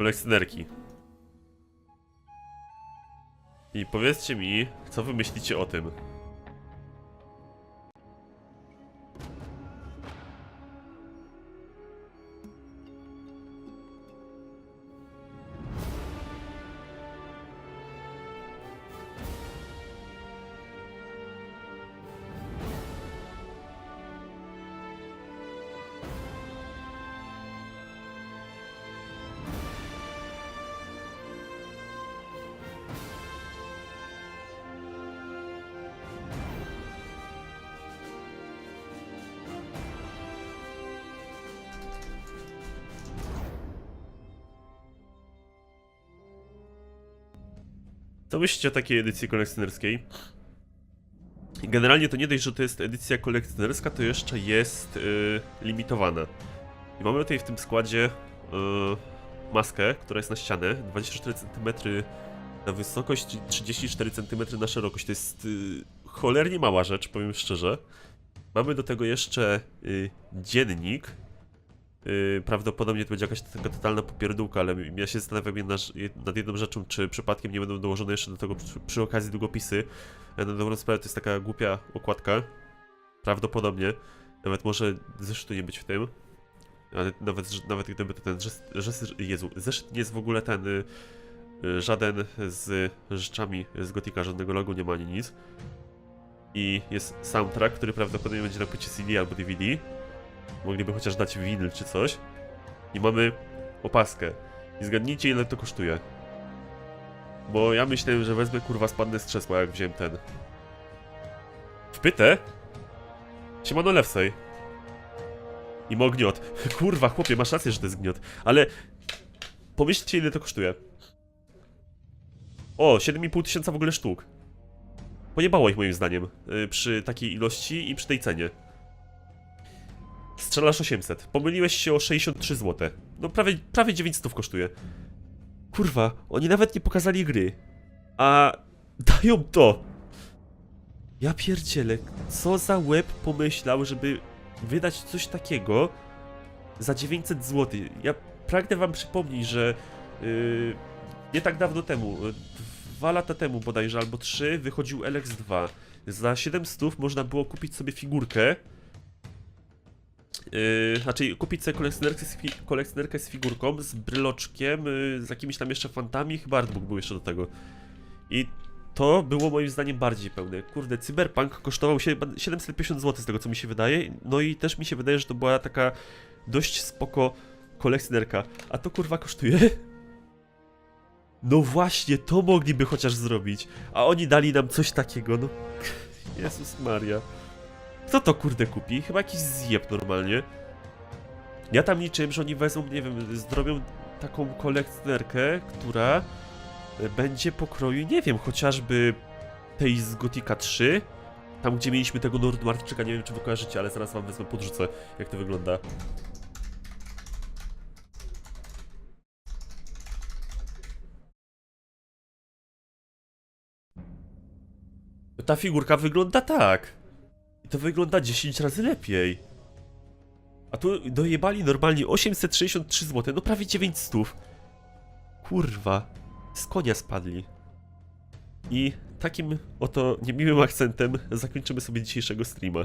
kolekcjonerki. I powiedzcie mi, co wy myślicie o tym? Co myślicie o takiej edycji kolekcjonerskiej? Generalnie to nie dość, że to jest edycja kolekcjonerska, to jeszcze jest yy, limitowana. I mamy tutaj w tym składzie yy, maskę, która jest na ścianę, 24 cm na wysokość i 34 cm na szerokość. To jest yy, cholernie mała rzecz, powiem szczerze. Mamy do tego jeszcze yy, dziennik. Yy, prawdopodobnie to będzie jakaś taka totalna popierdółka, ale ja się zastanawiam nad jedną rzeczą, czy przypadkiem nie będą dołożone jeszcze do tego przy, przy okazji długopisy. Ja na dobrą sprawę to jest taka głupia okładka. Prawdopodobnie. Nawet może zeszytu nie być w tym. Ale nawet, nawet gdyby to ten zeszyt, Jezu, zeszyt nie jest w ogóle ten, y, y, żaden z rzeczami z Gotika, żadnego logo nie ma ani nic. I jest soundtrack, który prawdopodobnie będzie na płycie CD albo DVD. Mogliby chociaż dać winyl czy coś. I mamy opaskę. I zgadnijcie ile to kosztuje. Bo ja myślałem, że wezmę kurwa spadnę z krzesła jak wziąłem ten. Wpytę? Siemano Lewsej. I ma gniot. Kurwa, chłopie, masz rację, że to jest gniot. Ale pomyślcie ile to kosztuje. O, 7,5 tysiąca w ogóle sztuk. Pojebało ich moim zdaniem. y, Przy takiej ilości i przy tej cenie. Strzelasz 800. Pomyliłeś się o 63 zł. No prawie, prawie 900 kosztuje. Kurwa, oni nawet nie pokazali gry. A dają to. Ja pierdzielę, co za łeb pomyślał, żeby wydać coś takiego za 900 zł. Ja pragnę wam przypomnieć, że yy, nie tak dawno temu, yy, dwa lata temu bodajże, albo trzy, wychodził LX2. Za 700 można było kupić sobie figurkę, Yy, znaczy kupić sobie kolekcjonerkę z, fi- kolekcjonerkę z figurką, z bryloczkiem, yy, z jakimiś tam jeszcze fantami, chyba artbook był jeszcze do tego. I to było moim zdaniem bardziej pełne. Kurde, Cyberpunk kosztował się chyba 750 zł z tego co mi się wydaje, no i też mi się wydaje, że to była taka dość spoko kolekcjonerka. A to kurwa kosztuje? No właśnie, to mogliby chociaż zrobić. A oni dali nam coś takiego, no. Jezus Maria. Kto to kurde kupi? Chyba jakiś zjeb normalnie. Ja tam liczyłem, że oni wezmą, nie wiem, zrobią taką kolekcjonerkę, która będzie pokroju, nie wiem, chociażby tej z Gotika 3. Tam, gdzie mieliśmy tego Nordmarczyka, nie wiem, czy wy kojarzycie, ale zaraz wam wezmę podrzucę, jak to wygląda. Ta figurka wygląda tak. To wygląda 10 razy lepiej. A tu dojebali normalnie 863 zł, no prawie 900. Kurwa, z konia spadli. I takim oto niemiłym akcentem zakończymy sobie dzisiejszego streama.